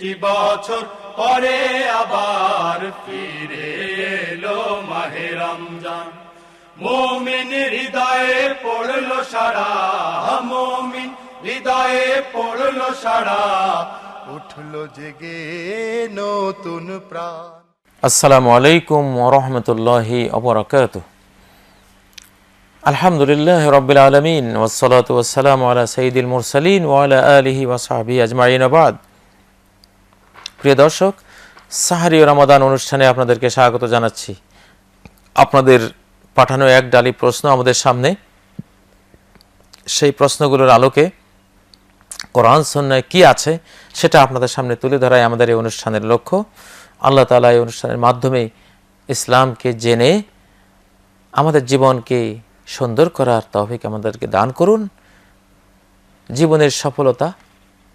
একটি বছর পরে আবার ফিরে এলো মাহে মোমিন হৃদয়ে পড়ল সারা মোমিন হৃদয়ে পড়ল সারা উঠল জেগে নতুন প্রাণ। আসসালামু আলাইকুম ওরহমতুল্লাহি অবরাকাত আলহামদুলিল্লাহ রবিল আলমিন ওসলাত ওসালাম আলা সঈদুল মুরসালিন ওয়ালা আলিহি ওয়াসাবি আজমাইন আবাদ প্রিয় দর্শক, সাহারি রমাদান অনুষ্ঠানে আপনাদেরকে স্বাগত জানাচ্ছি। আপনাদের পাঠানো এক ডালি প্রশ্ন আমাদের সামনে। সেই প্রশ্নগুলোর আলোকে কোরআন সন্ন্যায় কি আছে সেটা আপনাদের সামনে তুলে ধরাই আমাদের এই অনুষ্ঠানের লক্ষ্য। আল্লাহ তালা এই অনুষ্ঠানের মাধ্যমে ইসলামকে জেনে আমাদের জীবনকে সুন্দর করার তৌফিক আমাদেরকে দান করুন। জীবনের সফলতা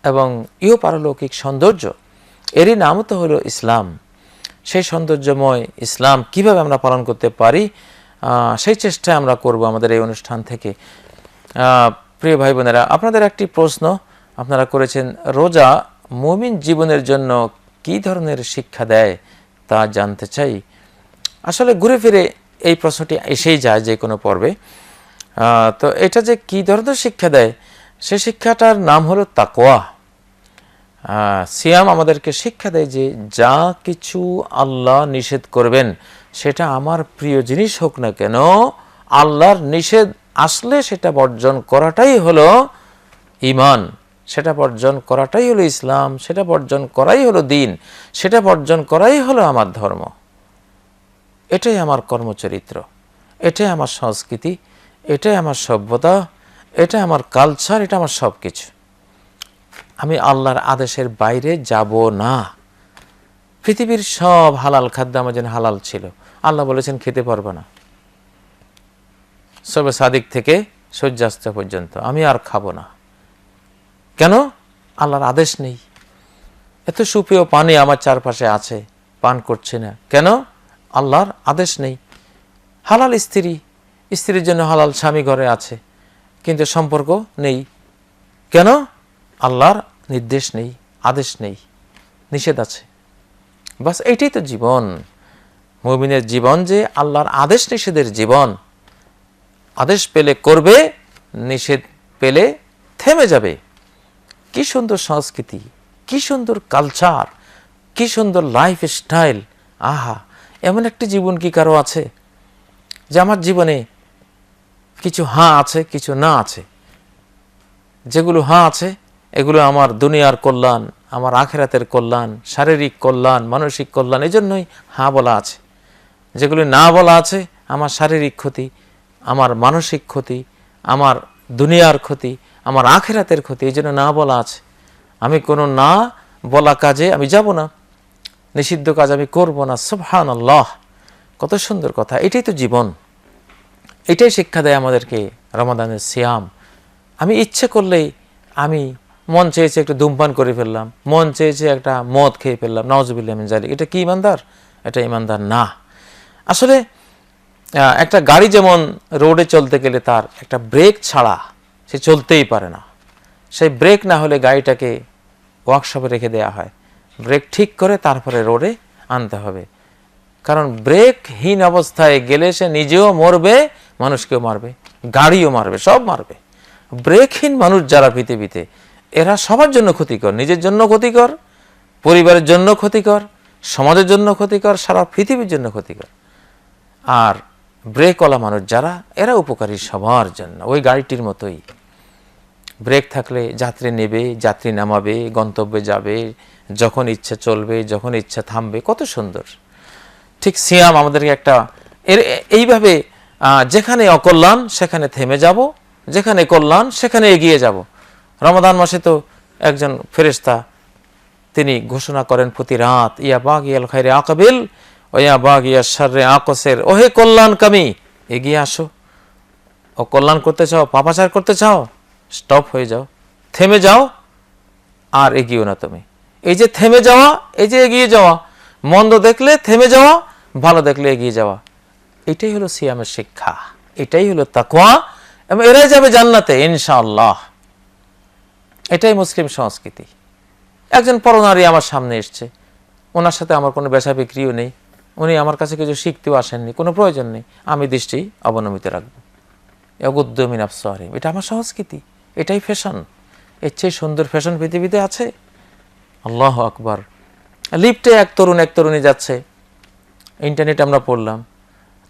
এবং ইহ পারলৌকিক সৌন্দর্য এরই নাম তো হলো ইসলাম। সেই সৌন্দর্যময় ইসলাম কীভাবে আমরা পালন করতে পারি সেই চেষ্টায় আমরা করব আমাদের এই অনুষ্ঠান থেকে। প্রিয় ভাই বোনেরা আপনাদের একটি প্রশ্ন আপনারা করেছেন, রোজা মুমিন জীবনের জন্য কি ধরনের শিক্ষা দেয় তা জানতে চাই। আসলে ঘুরে ফিরে এই প্রশ্নটি এসেই যায় যে কোনো পর্বে। তো এটা যে কি ধরনের শিক্ষা দেয়, সে শিক্ষাটার নাম হলো তাকোয়া সিয়াম আমাদেরকে শিক্ষা দেয় যে যা কিছু আল্লাহ নিষেধ করবেন, সেটা আমার প্রিয় জিনিস হোক না কেন, আল্লাহর নিষেধ আসলে সেটা বর্জন করাটাই হলো ইমান সেটা বর্জন করাটাই হলো ইসলাম, সেটা বর্জন করাই হলো দিন, সেটা বর্জন করাই হলো আমার ধর্ম। এটাই আমার কর্মচরিত্র, এটাই আমার সংস্কৃতি, এটাই আমার সভ্যতা এটা আমার কালচার এটা আমার সব কিছু আমি আল্লাহর আদেশের বাইরে যাব না। পৃথিবীর সব হালাল খাদ্য আমার জন্য হালাল ছিল। আল্লাহ বলেছেন, খেতে পারবে না। সবে সাদিক থেকে সূর্যাস্ত পর্যন্ত আমি আর খাব না। কেন? আল্লাহর আদেশ নেই। এত সুপেয় পানি আমার চারপাশে আছে, পান করছে না। কেন? আল্লাহর আদেশ নেই। হালাল স্ত্রী, স্ত্রীর জন্য হালাল স্বামী ঘরে আছে, কিন্তু সম্পর্ক নেই। কেন? আল্লাহর নির্দেশ নেই, আদেশ নেই, নিষেধ আছে। বাস এটাই তো জীবন। মুমিনের জীবন যে আল্লাহর আদেশ নিষেধের জীবন। আদেশ পেলে করবে, নিষেধ পেলে থেমে যাবে। কি সুন্দর সংস্কৃতি, কি সুন্দর কালচার কি সুন্দর লাইফ স্টাইল আহা, এমন একটি জীবন কি কারও আছে? যে আমার জীবনে কিছু হ্যাঁ আছে, কিছু না আছে। যেগুলো হ্যাঁ আছে এগুলো আমার দুনিয়ার কল্যাণ, আমার আখেরাতের কল্যাণ, শারীরিক কল্যাণ, মানসিক কল্যাণ এই জন্যই হ্যাঁ বলা আছে। যেগুলি না বলা আছে, আমার শারীরিক ক্ষতি, আমার মানসিক ক্ষতি, আমার দুনিয়ার ক্ষতি, আমার আখেরাতের ক্ষতি এই জন্য না বলা আছে। আমি কোনো না বলা কাজে আমি যাব না। নিষিদ্ধ কাজ আমি করব না। সুবহান আল্লাহ কত সুন্দর কথা। এটাই তো জীবন। এটাই শিক্ষা দেয় আমাদেরকে রমাদানের সিয়াম। আমি ইচ্ছে করলেই আমি মন চেয়েছে একটু ধূমপান করে ফেললাম, মন চেয়েছে একটা মদ খেয়ে ফেললাম নওয়াজবিল্লাহ মিন জালিক এটা কি ইমানদার? এটা ইমানদার না। আসলে একটা গাড়ি যেমন রোডে চলতে গেলে তার একটা ব্রেক ছাড়া সে চলতেই পারে না। সেই ব্রেক না হলে গাড়িটাকে ওয়ার্কশপে রেখে দেওয়া হয়। ব্রেক ঠিক করে তারপরে রোডে আনতে হবে। কারণ ব্রেকহীন অবস্থায় গেলে সে নিজেও মরবে, মানুষকেও মারবে, গাড়িও মারবে, সব মারবে। ব্রেকহীন মানুষ যারা পৃথিবীতে এরা সবার জন্য ক্ষতিকর, নিজের জন্য ক্ষতিকর, পরিবারের জন্য ক্ষতিকর, সমাজের জন্য ক্ষতিকর, সারা পৃথিবীর জন্য ক্ষতিকর। আর ব্রেকওয়ালা মানুষ যারা, এরা উপকারী সবার জন্য। ওই গাড়িটির মতোই। ব্রেক থাকলে যাত্রী নেবে, যাত্রী নামাবে, গন্তব্যে যাবে, যখন ইচ্ছা চলবে, যখন ইচ্ছা থামবে, কত সুন্দর। ঠিক সিয়াম আমাদেরকে একটা, এর, এইভাবে যেখানে অকল্যাণ, সেখানে থেমে যাব, যেখানে কল্যাণ, সেখানে এগিয়ে যাব। রমাদান মাসে তো একজন ফেরেশতা, তিনি ঘোষণা করেন প্রতি রাত, ইয়া বাঘ ইয়াল খাইরে আকাবিল, ও ইয়া বাগ ইয়া সার্রে আকসের, ওহে কল্যাণকামী, এগিয়ে আসো। ও কল্যাণ করতে চাও, পাপাচার করতে চাও, স্টপ হয়ে যাও, থেমে যাও, আর এগিয়েও না তুমি। এই যে থেমে যাওয়া, এই যে এগিয়ে যাওয়া, মন্দ দেখলে থেমে যাওয়া, ভালো দেখলে এগিয়ে যাওয়া। এটাই হলো সিয়ামের শিক্ষা, এটাই হলো তাকওয়া, এবং এরাই যাবে জান্নাতে, ইনশাআল্লাহ। এটাই মুসলিম সংস্কৃতি। একজন পরনারী আমার সামনে এসছে। ওনার সাথে আমার কোনো বেচা বিক্রিও নেই। উনি আমার কাছে কিছু শিখতেও আসেননি, কোনো প্রয়োজন নেই। আমি দৃষ্টি অবনমিত রাখব। অগুদ্যমিন আফসারিম এটা আমার সংস্কৃতি। এটাই ফ্যাশন এর চেয়ে সুন্দর ফ্যাশন পৃথিবীতে আছে। আল্লাহ আকবার। লিফটে এক তরুণ, এক তরুণী যাচ্ছে। ইন্টারনেট আমরা পড়লাম।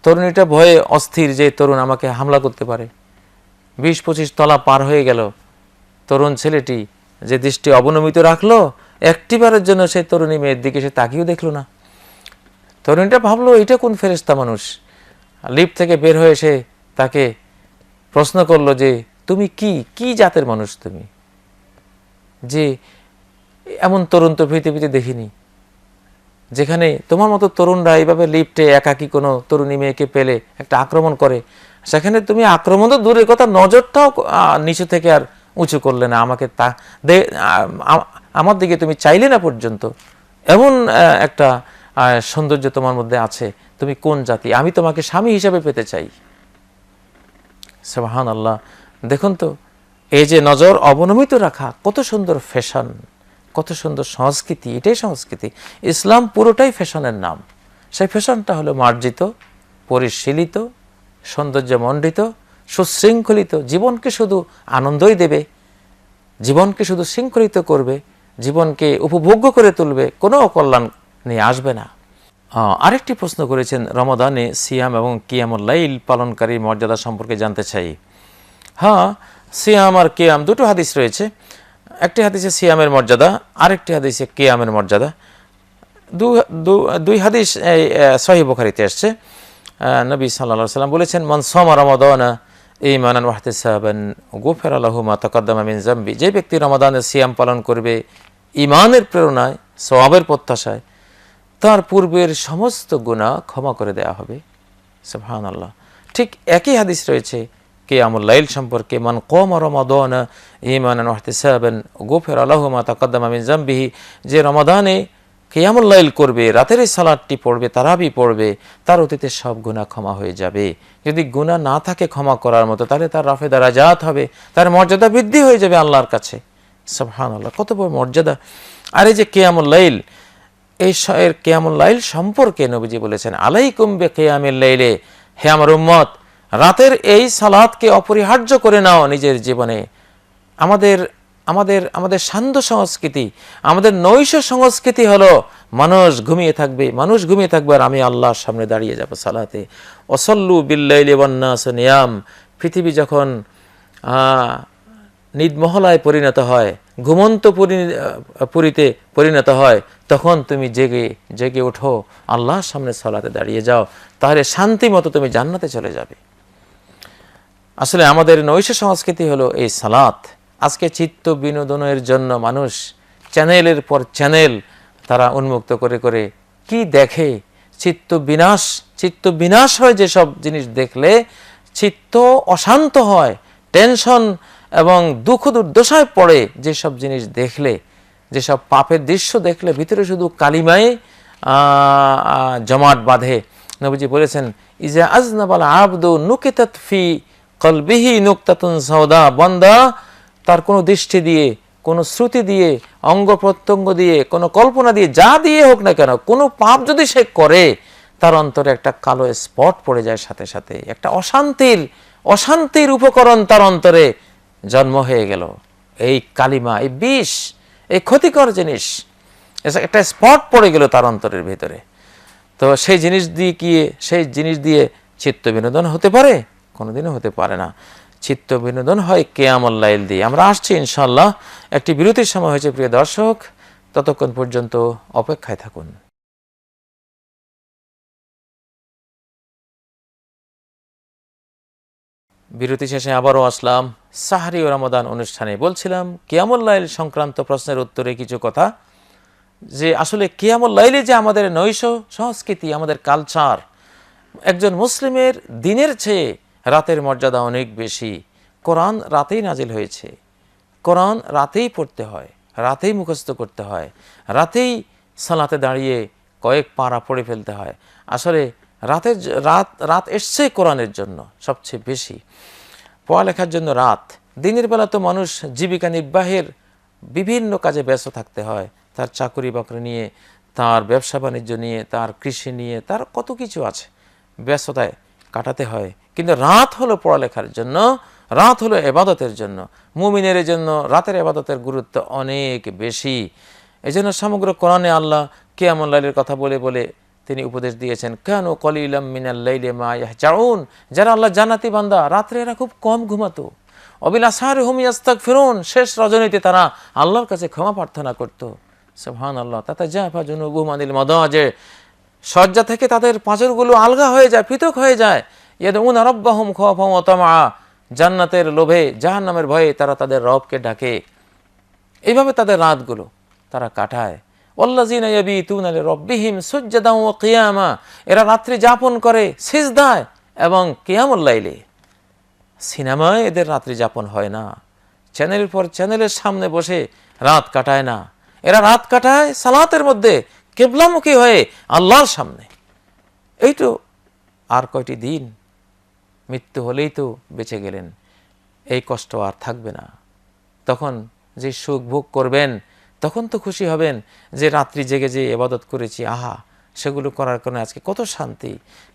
তরুণীটা ভয়ে অস্থির যে তরুণ আমাকে হামলা করতে পারে। বিশ পঁচিশ তলা পার হয়ে গেল। তরুণ ছেলেটি যে দৃষ্টি অবনমিত রাখল, একটিবারের জন্য সেই তরুণী মেয়ের দিকে সে তাকিয়েও দেখল না। তরুণীটা ভাবলো এটা কোন ফেরেস্তা মানুষ? লিফট থেকে বের হয়ে সে তাকে প্রশ্ন করল যে, তুমি কি? কি জাতের মানুষ তুমি? যে, এমন তরুণ তো পৃথিবীতে দেখিনি। যেখানে তোমার মতো তরুণরা এইভাবে লিফটে একাকি কোনো তরুণী মেয়েকে পেলে একটা আক্রমণ করে, সেখানে তুমি আক্রমণ তো দূরের কথা, নজরটাও নিচু থেকে আর উঁচু করলে না, আমাকে তা দে- আমার দিকে তুমি চাইলে না পর্যন্ত। এমন একটা সৌন্দর্য তোমার মধ্যে আছে, তুমি কোন জাতি? আমি তোমাকে স্বামী হিসাবে পেতে চাই। সুবহান আল্লাহ দেখুন তো, এই যে নজর অবনমিত রাখা, কত সুন্দর ফ্যাশন কত সুন্দর সংস্কৃতি, এটাই সংস্কৃতি। ইসলাম পুরোটাই ফ্যাশনের নাম। সেই ফ্যাশনটা হলো মার্জিত, পরিশীলিত, সৌন্দর্যমণ্ডিত সুশৃঙ্খলিত, জীবনকে শুধু আনন্দই দেবে, জীবনকে শুধু শৃঙ্খলিত করবে, জীবনকে উপভোগ্য করে তুলবে, কোনো অকল্যাণ নিয়ে আসবে না। আরেকটি প্রশ্ন করেছেন, রমাদানে সিয়াম এবং কিয়ামুল্লাইল পালনকারীর মর্যাদা সম্পর্কে জানতে চাই। হ্যাঁ সিয়াম আর কেয়াম, দুটো হাদিস রয়েছে। একটি হাদিসে সিয়ামের মর্যাদা, আরেকটি হাদিসে কেয়ামের মর্যাদা। দুই হাদিস সহি বুখারিতে আসছে। নবী সাল্লাল্লাহু সাল্লাম বলেছেন, মন সোমা রমাদানা ঈমানান ওয়াহতিসাবান গুফির আলাহু মা তাকাদ্দামা মিন জামবি যে ব্যক্তি রমাদানের সিয়াম পালন করবে, ইমানের প্রেরণায়, সওয়াবের প্রত্যাশায়, তার পূর্বের সমস্ত গুনাহ ক্ষমা করে দেয়া হবে। সুবহানাল্লাহ। ঠিক একই হাদিস রয়েছে, কিয়ামুল লাইল সম্পর্কে, মান কম রমাদান ঈমানান ওয়াহতিসাবান গুফির আলাহু মা তাকাদ্দামা মিন জামবিহি যে রমাদানে কিয়ামুল লাইল করবে, রাতের এই সালাদটি পড়বে, তারাবি পড়বে, তার অতীতে সব গুনাহ ক্ষমা হয়ে যাবে। যদি গুনাহ না থাকে ক্ষমা করার মতো, তাহলে তার রাফে দারাজাত হবে, তার মর্যাদা বৃদ্ধি হয়ে যাবে আল্লাহর কাছে। সুবহানাল্লাহ, কত বড় মর্যাদা। আর যে কেয়ামুল লাইল, এই এর কেয়ামুল লাইল সম্পর্কে নবীজি বলেছেন, আলাইকুম বে কেয়ামিল লাইলে, হে আমার উম্মত, রাতের এই সালাদকে অপরিহার্য করে নাও নিজের জীবনে। আমাদের আমাদের আমাদের সান্ধ্য সংস্কৃতি, আমাদের নৈশ সংস্কৃতি হলো মানুষ ঘুমিয়ে থাকবে, মানুষ ঘুমিয়ে থাকবে আর আমি আল্লাহর সামনে দাঁড়িয়ে যাব সালাতে। অসল্লু বিল্লাইলি বন্যাস নিয়াম। পৃথিবী যখন নিদমহলায় পরিণত হয়, ঘুমন্ত পরি- পুরীতে পরিণত হয়, তখন তুমি জেগে জেগে ওঠো, আল্লাহর সামনে সলাতে দাঁড়িয়ে যাও, তাহলে শান্তি মতো তুমি জান্নাতে চলে যাবে। আসলে আমাদের নৈশ সংস্কৃতি হলো এই সালাত। আজকে চিত্ত বিনোদনের জন্য মানুষ চ্যানেলের পর চ্যানেল তারা উন্মুক্ত করে করে কি দেখে? চিত্ত বিনাশ চিত্ত বিনাশ হয় যেসব জিনিস দেখলে চিত্ত অশান্ত হয়, টেনশন এবং দুঃখ দুর্দশায় পড়ে যেসব জিনিস দেখলে, যেসব পাপের দৃশ্য দেখলে, ভিতরে শুধু কালিমায় জমাট বাঁধে। নবীজি বলেছেন, ইজা আজনাবাল আবদু নুকিতাত ফি কলবিহি নুকতাতুন সৌদা বন্দা তার কোনো দৃষ্টি দিয়ে, কোনো শ্রুতি দিয়ে, অঙ্গ প্রত্যঙ্গ দিয়ে, কোনো কল্পনা দিয়ে, যা দিয়ে হোক না কেন, কোনো পাপ যদি সে করে, তার অন্তরে একটা কালো স্পট পড়ে যায় সাথে সাথে। একটা অশান্তির অশান্তির উপকরণ তার অন্তরে জন্ম হয়ে গেল। এই কালিমা, এই বিষ, এই ক্ষতিকর জিনিস একটা স্পট পড়ে গেল তার অন্তরের ভিতরে। তো সেই জিনিস দিয়ে গিয়ে সেই জিনিস দিয়ে চিত্ত বিনোদন হতে পারে? কোনোদিনও হতে পারে না। চিত্ত বিনোদন হয় কেয়ামল লাইল দিয়ে। আমরা আসছি ইনশাল্লাহ একটি বিরতির সময় হয়েছে, প্রিয় দর্শক। ততক্ষণ পর্যন্ত অপেক্ষায় থাকুন। বিরতি শেষে আবারও আসলাম সাহারি ও রমাদান অনুষ্ঠানে। বলছিলাম লাইল সংক্রান্ত প্রশ্নের উত্তরে কিছু কথা। যে আসলে লাইলে যে আমাদের নৈশ সংস্কৃতি, আমাদের কালচার। একজন মুসলিমের দিনের চেয়ে রাতের মর্যাদা অনেক বেশি। কোরআন রাতেই নাজিল হয়েছে। কোরআন রাতেই পড়তে হয়, রাতেই মুখস্থ করতে হয়, রাতেই সালাতে দাঁড়িয়ে কয়েক পাড়া পড়ে ফেলতে হয়। আসলে রাতের রাত রাত এসছে কোরআনের জন্য সবচেয়ে বেশি। পড়ালেখার জন্য রাত। দিনের বেলা তো মানুষ জীবিকা নির্বাহের বিভিন্ন কাজে ব্যস্ত থাকতে হয়। তার চাকরি বাকরি নিয়ে, তার ব্যবসা বাণিজ্য নিয়ে, তার কৃষি নিয়ে, তার কত কিছু আছে। ব্যস্ততায় কাটাতে হয়। কিন্তু রাত হলো পড়ালেখার জন্য, রাত হলো এবাদতের জন্য। মুমিনের জন্য রাতের এবাদতের গুরুত্ব অনেক বেশি। এই জন্য সমগ্র কোরআনে আল্লাহ কেয়ামুল লাইলের কথা বলে বলে তিনি উপদেশ দিয়েছেন, কেন কলিলাম মিনাল লাইলে মা ইয়াহজাউন। যারা আল্লাহ জান্নাতি বান্দা, রাত্রে এরা খুব কম ঘুমাতো। অবিলাসার হুম ইয়াস্তাক ফিরুন শেষ রজনীতে তারা আল্লাহর কাছে ক্ষমা প্রার্থনা করত। সুবহান আল্লাহ তাতে যা ফাজুনুবু মানিল মদাজে। শয্যা থেকে তাদের পাঁচরগুলো আলগা হয়ে যায়, পৃথক হয়ে যায়। ইয়াদউন রাব্বাহুম খাওফাম ওয়া জান্নাতের লোভে, জাহান্নামের ভয়ে তারা তাদের রবকে ডাকে। এইভাবে তাদের রাতগুলো তারা কাটায়। ওল্লাজিনা ইয়াবিতুনা লিরাব্বিহিম সুজদান ওয়া কিয়ামা। এরা রাত্রি যাপন করে সিজদায় এবং কিয়ামুল সিনেমায় এদের রাত্রি যাপন হয় না। চ্যানেলের পর চ্যানেলের সামনে বসে রাত কাটায় না। এরা রাত কাটায় সালাতের মধ্যে, কেবলামুখী হয়ে আল্লাহর সামনে। এই আর কয়টি দিন? মৃত্যু হলেই তো বেঁচে গেলেন। এই কষ্ট আর থাকবে না। তখন যে সুখ ভোগ করবেন, তখন তো খুশি হবেন যে রাত্রি জেগে যে এবাদত করেছি, আহা, সেগুলো করার কারণে আজকে কত শান্তি।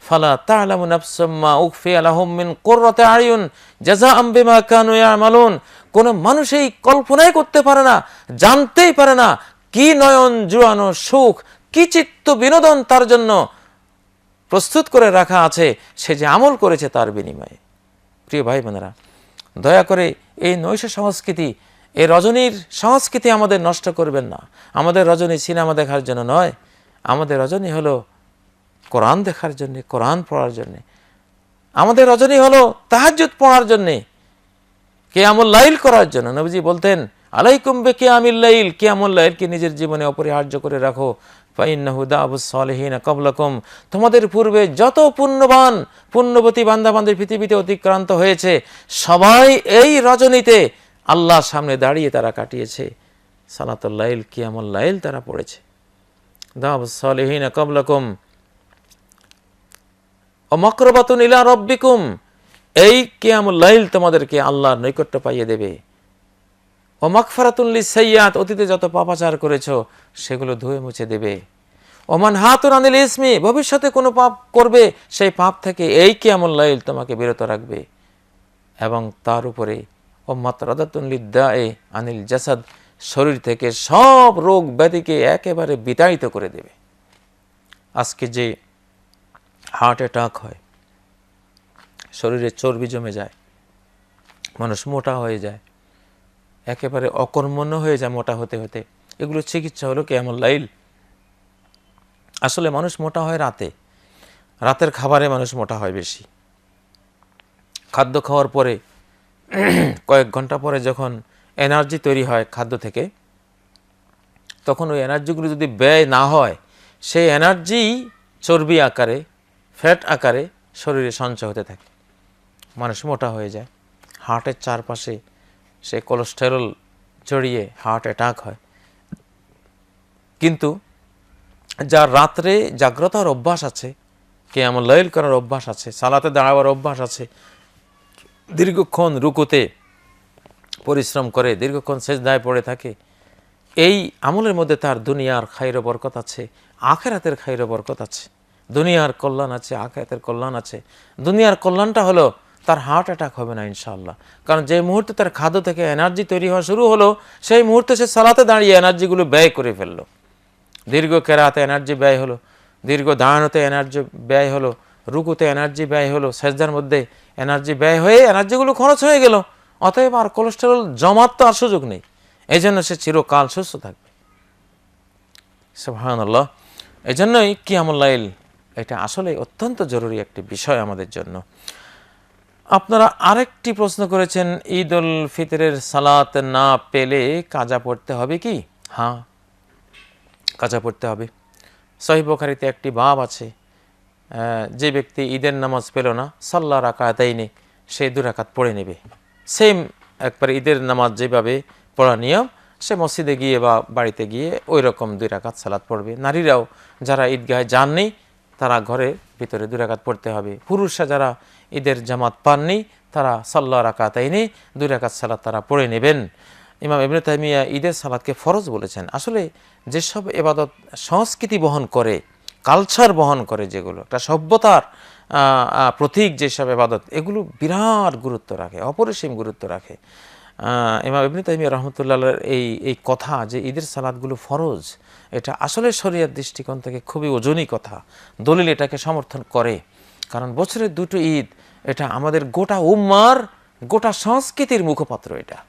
ফালা তাআলামু নাফসুম মা উখফি লাহুম মিন কুররাতি আয়ুন জাযাআম বিমা কানু ইয়ামালুন। কোন মানুষ এই কল্পনাই করতে পারে না, জানতেই পারে না কি নয়ন জুয়ানো সুখ, কি চিত্ত বিনোদন তার জন্য। প্রস্তুত করে রাখা আছে, সে যে আমল করেছে তার বিনিময়ে। প্রিয় ভাই বোনেরা, দয়া করে এই নৈশ সংস্কৃতি, এই রজনীর সংস্কৃতি আমাদের নষ্ট করবেন না। আমাদের রজনী সিনেমা দেখার জন্য নয়, আমাদের রজনী হলো কোরআন দেখার জন্যে, কোরআন পড়ার জন্যে। আমাদের রজনী হলো তাহাজ্জুদ পড়ার জন্যে, কেয়ামুল লাইল করার জন্য। নবীজি বলতেন, আলাইকুম বে কেয়ামিল লাইল, কেয়ামুল লাইলকে নিজের জীবনে অপরিহার্য করে রাখো তোমাদের পূর্বে যত পুণ্যবান, পুণ্যবতী বান্দাবান্দের পৃথিবীতে অতিক্রান্ত হয়েছে, সবাই এই রজনীতে আল্লাহর সামনে দাঁড়িয়ে তারা কাটিয়েছে। সালাতুল লাইল, কিয়ামুল লাইল তারা পড়েছে। দাবু সালেহিন কবলাকুম। ও মক্রবাতুন ইলা রব্বিকুম। এই কিয়ামুল লাইল তোমাদেরকে আল্লাহর নৈকট্য পাইয়ে দেবে। ও মকফরাতুল্লি সৈয়াদ অতীতে যত পাপাচার করেছ, সেগুলো ধুয়ে মুছে দেবে। ওমান হাতুন আনিল ইসমি, ভবিষ্যতে কোনো পাপ করবে, সেই পাপ থেকে এই কিয়ামুল লাইল তোমাকে বিরত রাখবে। এবং তার উপরে, ও মাত্রাদাতুল্লিদ্দা এ আনিল জাসাদ, শরীর থেকে সব রোগ ব্যাধিকে একেবারে বিতাড়িত করে দেবে। আজকে যে হার্ট অ্যাটাক হয়, শরীরে চর্বি জমে যায়, মানুষ মোটা হয়ে যায় একেবারে অকর্মণ্য হয়ে যায় মোটা হতে হতে। এগুলো চিকিৎসা হলো কেমন লাইল। আসলে মানুষ মোটা হয় রাতে। রাতের খাবারে মানুষ মোটা হয় বেশি। খাদ্য খাওয়ার পরে, কয়েক ঘণ্টা পরে যখন এনার্জি তৈরি হয় খাদ্য থেকে, তখন ওই এনার্জিগুলো যদি ব্যয় না হয়, সেই এনার্জি চর্বি আকারে, ফ্যাট আকারে শরীরে সঞ্চয় হতে থাকে। মানুষ মোটা হয়ে যায়। হার্টের চারপাশে সে কোলেস্টেরল জড়িয়ে হার্ট অ্যাটাক হয়। কিন্তু যার রাত্রে জাগ্রতার অভ্যাস আছে কে এমন লয়েল করার অভ্যাস আছে, সালাতে দাঁড়াবার অভ্যাস আছে, দীর্ঘক্ষণ রুকুতে পরিশ্রম করে, দীর্ঘক্ষণ শেষ দায় পড়ে থাকে, এই আমলের মধ্যে তার দুনিয়ার খাইর বরকত আছে, আখেরাতের খাইর বরকত আছে। দুনিয়ার কল্যাণ আছে, আখেরাতের কল্যাণ আছে। দুনিয়ার কল্যাণটা হলো তার হার্ট অ্যাটাক হবে না ইনশাল্লাহ কারণ যে মুহূর্তে তার খাদ্য থেকে এনার্জি তৈরি হওয়া শুরু হলো, সেই মুহূর্তে সে সালাতে দাঁড়িয়ে এনার্জিগুলো ব্যয় করে ফেলল। দীর্ঘ কেরাতে এনার্জি ব্যয় হলো, দীর্ঘ দাঁড়ানোতে এনার্জি ব্যয় হলো, রুকুতে এনার্জি ব্যয় হলো, সেজদার মধ্যে এনার্জি ব্যয় হয়ে এনার্জিগুলো খরচ হয়ে গেল। অতএব আর কোলেস্টেরল জমার তো আর সুযোগ নেই। এই জন্য সে চিরকাল সুস্থ থাকবে। সুবহানাল্লাহ। এই জন্যই কিয়ামুল্লাইল এটা আসলে অত্যন্ত জরুরি একটি বিষয় আমাদের জন্য। আপনারা আরেকটি প্রশ্ন করেছেন ঈদ উল ফিতরের সালাত না পেলে কাজা পড়তে হবে কি? হ্যাঁ কাজা পড়তে হবে। সহি বোখারিতে একটি বাব আছে যে ব্যক্তি ঈদের নামাজ পেল না, সাল্লা রাকাতাইনে, সে দুরাকাত পড়ে নেবে। সেম একবার ঈদের নামাজ যেভাবে পড়া নিয়ম, সে মসজিদে গিয়ে বা বাড়িতে গিয়ে ওই রকম দুই রাকাত সালাত পড়বে। নারীরাও যারা ঈদগাহে যাননি, তারা ঘরে ভিতরে দুই রাকাত পড়তে হবে। পুরুষরা যারা ঈদের জামাত পাননি, তারা সাল্লা রাকাত রাকাতাইনে দুই রাকাত সালাত তারা পড়ে নেবেন। ইমাম ইবনে তাইমিয়া ঈদের সালাদকে ফরজ বলেছেন। আসলে যেসব এবাদত সংস্কৃতি বহন করে, কালচার বহন করে যেগুলো, একটা সভ্যতার প্রতীক যেসব এবাদত, এগুলো বিরাট গুরুত্ব রাখে, অপরিসীম গুরুত্ব রাখে। ইমাম ইবনে তাইমিয়া রহমতুল্লাহ এই এই কথা যে ঈদের সালাদগুলো ফরজ, এটা আসলে শরীয়ত দৃষ্টিকোণ থেকে খুবই ওজনী কথা। দলিল এটাকে সমর্থন করে। কারণ বছরের দুটো ঈদ, এটা আমাদের গোটা উম্মার, গোটা সংস্কৃতির মুখপাত্র এটা।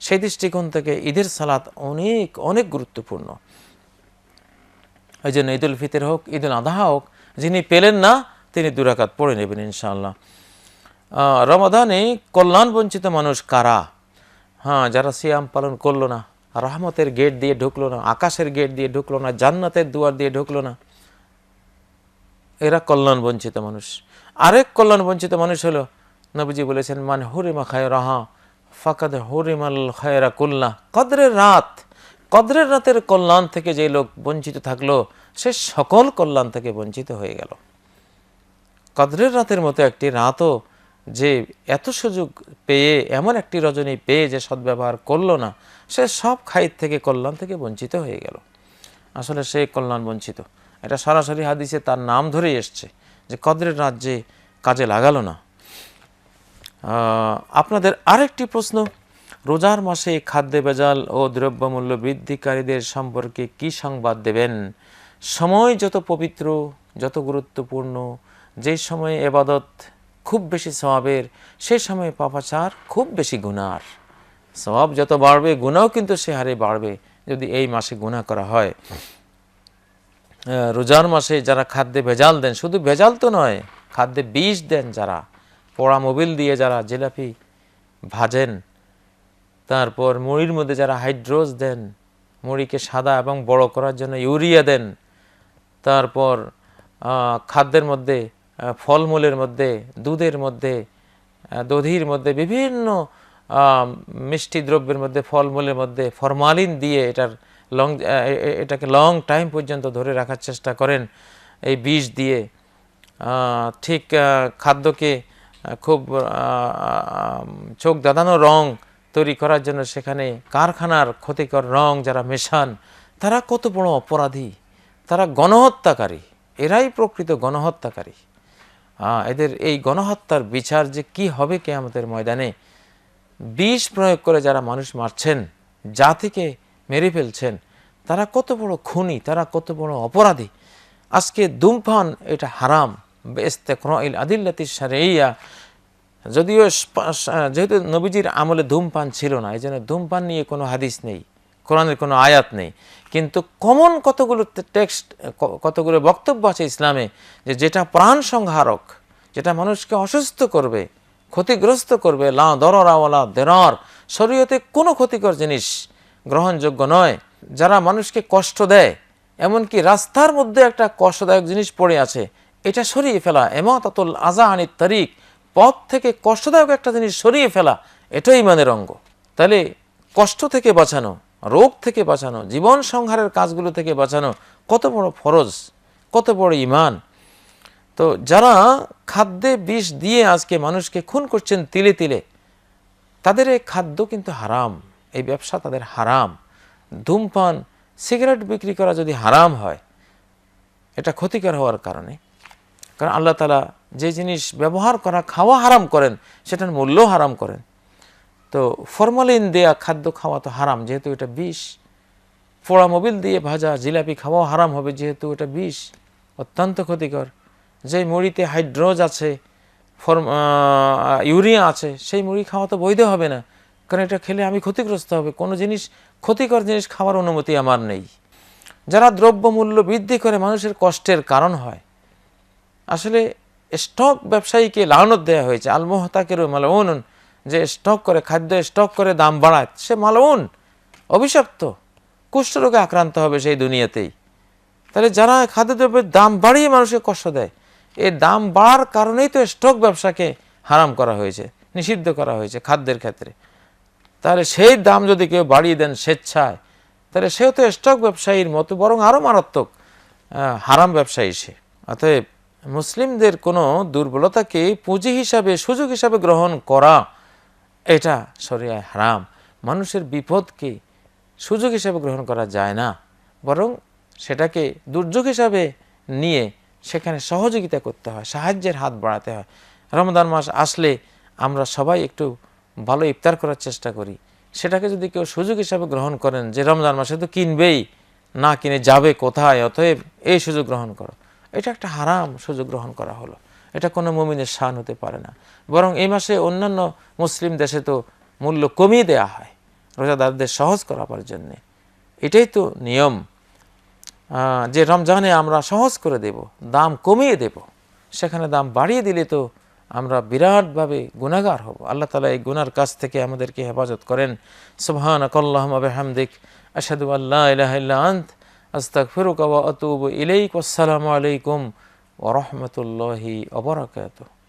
সেই দৃষ্টিকোণ থেকে ঈদের সালাত অনেক অনেক গুরুত্বপূর্ণ। ওই জন্য ঈদুল ফিতর হোক, ঈদুল আধা হোক, যিনি পেলেন না, তিনি দুরাকাত পড়ে নেবেন ইনশাআল্লাহ। রমাদানে কল্যাণ বঞ্চিত মানুষ কারা? হ্যাঁ যারা সিয়াম পালন করল না রহমতের গেট দিয়ে ঢুকলো না, আকাশের গেট দিয়ে ঢুকলো না, জান্নাতের দুয়ার দিয়ে ঢুকলো না এরা কল্যাণ বঞ্চিত মানুষ। আরেক কল্যাণ বঞ্চিত মানুষ হলো নবীজি বলেছেন মানে হরিমা খায় রাহা ফাকাদ হরিমাল খায়রা কুল্লা। কদরের রাত, কদরের রাতের কল্যাণ থেকে যে লোক বঞ্চিত থাকল, সে সকল কল্যাণ থেকে বঞ্চিত হয়ে গেল। কদরের রাতের মতো একটি রাতও যে এত সুযোগ পেয়ে, এমন একটি রজনী পেয়ে যে সদ্ব্যবহার করল না, সে সব খাইর থেকে কল্যাণ থেকে বঞ্চিত হয়ে গেল। আসলে সে কল্যাণ বঞ্চিত। এটা সরাসরি হাদিসে তার নাম ধরেই এসছে যে কদরের রাজ্যে কাজে লাগালো না। আপনাদের আরেকটি প্রশ্ন, রোজার মাসে খাদ্যে ভেজাল ও দ্রব্যমূল্য বৃদ্ধিকারীদের সম্পর্কে কি সংবাদ দেবেন? সময় যত পবিত্র, যত গুরুত্বপূর্ণ, যে সময়ে এবাদত খুব বেশি স্বভাবের, সে সময়ে পাপাচার খুব বেশি গুনার। স্বভাব যত বাড়বে গুণাও কিন্তু সে হারে বাড়বে যদি এই মাসে গুণা করা হয়। রোজার মাসে যারা খাদ্যে ভেজাল দেন, শুধু ভেজাল তো নয়, খাদ্যে বিষ দেন যারা, পোড়া মোবিল দিয়ে যারা জিলাপি ভাজেন, তারপর মুড়ির মধ্যে যারা হাইড্রোজ দেন, মুড়িকে সাদা এবং বড় করার জন্য ইউরিয়া দেন, তারপর খাদ্যের মধ্যে ফলমূলের মধ্যে, দুধের মধ্যে দধির মধ্যে বিভিন্ন মিষ্টি দ্রব্যের মধ্যে, ফলমূলের মধ্যে ফরমালিন দিয়ে এটার লং এটাকে লং টাইম পর্যন্ত ধরে রাখার চেষ্টা করেন এই বিষ দিয়ে। ঠিক খাদ্যকে খুব চোখ দাদানো রং তৈরি করার জন্য সেখানে কারখানার ক্ষতিকর রং যারা মেশান, তারা কত বড় অপরাধী। তারা গণহত্যাকারী। এরাই প্রকৃত গণহত্যাকারী। এদের এই গণহত্যার বিচার যে কি হবে কে আমাদের ময়দানে, বিষ প্রয়োগ করে যারা মানুষ মারছেন, জাতিকে মেরে ফেলছেন। তারা কত বড় খুনি, তারা কত বড় অপরাধী। আজকে ধূমপান, এটা হারাম। বেস্তেকরইল আদিল্লাতি সারেইয়া যদিও যেহেতু নবীজির আমলে ধূমপান ছিল না, এই জন্য ধূমপান নিয়ে কোনো হাদিস নেই, কোরআনের কোনো আয়াত নেই। কিন্তু কমন কতগুলো টেক্সট কতগুলো বক্তব্য আছে ইসলামে যে যেটা প্রাণ সংহারক, যেটা মানুষকে অসুস্থ করবে, ক্ষতিগ্রস্ত করবে, লা দরাওয়ালা দেরর, শরীয়তে কোনো ক্ষতিকর জিনিস গ্রহণযোগ্য নয়। যারা মানুষকে কষ্ট দেয়, এমনকি রাস্তার মধ্যে একটা কষ্টদায়ক জিনিস পড়ে আছে, এটা সরিয়ে ফেলা, এমাতাতুল আজা আনিত তারিক, পথ থেকে কষ্টদায়ক একটা জিনিস সরিয়ে ফেলা, এটাই ইমানের অঙ্গ। তাহলে কষ্ট থেকে বাঁচানো, রোগ থেকে বাঁচানো, জীবন সংহারের কাজগুলো থেকে বাঁচানো কত বড় ফরজ, কত বড় ইমান। তো যারা খাদ্যে বিষ দিয়ে আজকে মানুষকে খুন করছেন তিলে তিলে, তাদের এই খাদ্য কিন্তু হারাম। এই ব্যবসা তাদের হারাম। ধূমপান, সিগারেট বিক্রি করা যদি হারাম হয়, এটা ক্ষতিকর হওয়ার কারণে। কারণ আল্লাহ তালা যে জিনিস ব্যবহার করা, খাওয়া হারাম করেন, সেটার মূল্য হারাম করেন। তো ফরমালিন দেয়া, খাদ্য খাওয়া তো হারাম, যেহেতু এটা বিষ। পোড়া মোবিল দিয়ে ভাজা, জিলাপি খাওয়াও হারাম হবে, যেহেতু এটা বিষ। অত্যন্ত ক্ষতিকর। যে মুড়িতে হাইড্রোজ আছে, ফর্ম ইউরিয়া আছে, সেই মুড়ি খাওয়া তো বৈধ হবে না। কারণ এটা খেলে আমি ক্ষতিগ্রস্ত হবে। কোনো জিনিস, ক্ষতিকর জিনিস খাওয়ার অনুমতি আমার নেই। যারা দ্রব্যমূল্য বৃদ্ধি করে মানুষের কষ্টের কারণ হয়, আসলে স্টক ব্যবসায়ীকে লানত দেওয়া হয়েছে। আলমোহতাকের মালউন যে স্টক করে, খাদ্য স্টক করে দাম বাড়ায়, সে মালউন, অভিশপ্ত। কুষ্ঠরোগে আক্রান্ত হবে সেই দুনিয়াতেই। তাহলে যারা খাদ্যদ্রব্যের দাম বাড়িয়ে মানুষকে কষ্ট দেয় এই দাম বাড়ার কারণেই তো স্টক ব্যবসাকে হারাম করা হয়েছে, নিষিদ্ধ করা হয়েছে খাদ্যের ক্ষেত্রে। তাহলে সেই দাম যদি কেউ বাড়িয়ে দেন স্বেচ্ছায়, তাহলে সেও তো স্টক ব্যবসায়ীর মতো, বরং আরও মারাত্মক হারাম ব্যবসায়ী সে। অতএব মুসলিমদের কোনো দুর্বলতাকে পুঁজি হিসাবে, সুযোগ হিসাবে গ্রহণ করা, এটা শরিয়ায় হারাম। মানুষের বিপদকে সুযোগ হিসাবে গ্রহণ করা যায় না, বরং সেটাকে দুর্যোগ হিসাবে নিয়ে সেখানে সহযোগিতা করতে হয়, সাহায্যের হাত বাড়াতে হয়। রমদান মাস আসলে আমরা সবাই একটু ভালো ইফতার করার চেষ্টা করি। সেটাকে যদি কেউ সুযোগ হিসাবে গ্রহণ করেন যে রমজান মাসে তো কিনবেই, না কিনে যাবে কোথায়, অতএব এই সুযোগ গ্রহণ করো। এটা একটা হারাম সুযোগ গ্রহণ করা হলো। এটা কোনো মুমিনের শান হতে পারে না। বরং এই মাসে অন্যান্য মুসলিম দেশে তো মূল্য কমিয়ে দেয়া হয়, রোজাদারদের সহজ করাবার জন্যে। এটাই তো নিয়ম। যে রমজানে আমরা সহজ করে দেব, দাম কমিয়ে দেব, সেখানে দাম বাড়িয়ে দিলে তো আমরা বিরাটভাবে গুণাগার হব। আল্লাহ তালা এই গুনার কাছ থেকে আমাদেরকে হেফাজত করেন। সুবহান হামদিক আসাদু আল্লাহ আন্ত, আস্তাগফিরুকা ওয়া আতুবু ইলাইক। আসসালামু আলাইকুম ওয়া রাহমাতুল্লাহি ওয়া